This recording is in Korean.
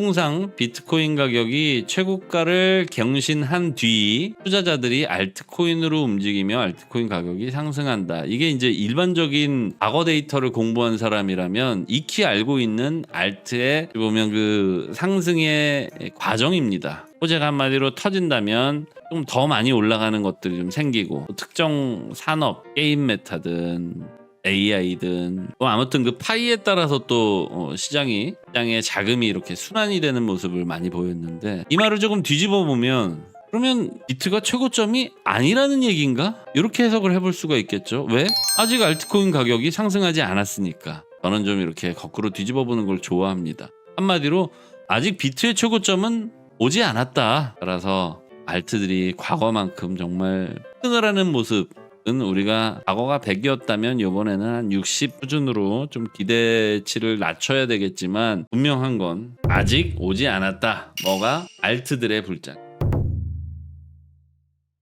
통상 비트코인 가격이 최고가를 경신한 뒤 투자자들이 알트코인으로 움직이며 알트코인 가격이 상승한다. 이게 이제 일반적인 과거 데이터를 공부한 사람이라면 익히 알고 있는 알트의 보면 그 상승의 과정입니다. 호재가 한마디로 터진다면 좀 더 많이 올라가는 것들이 좀 생기고 특정 산업, 게임 메타든 AI든 뭐 아무튼 그 파이에 따라서 또 어, 시장이 시장의 자금이 이렇게 순환이 되는 모습을 많이 보였는데 이 말을 조금 뒤집어 보면 그러면 비트가 최고점이 아니라는 얘기인가? 이렇게 해석을 해볼 수가 있겠죠. 왜? 아직 알트코인 가격이 상승하지 않았으니까. 저는 좀 이렇게 거꾸로 뒤집어 보는 걸 좋아합니다. 한마디로 아직 비트의 최고점은 오지 않았다. 따라서 알트들이 과거만큼 정말 흥을 하는 모습은 우리가 과거가 100이었다면 이번에는 한 60 수준으로 좀 기대치를 낮춰야 되겠지만 분명한 건 아직 오지 않았다. 뭐가 알트들의 불장.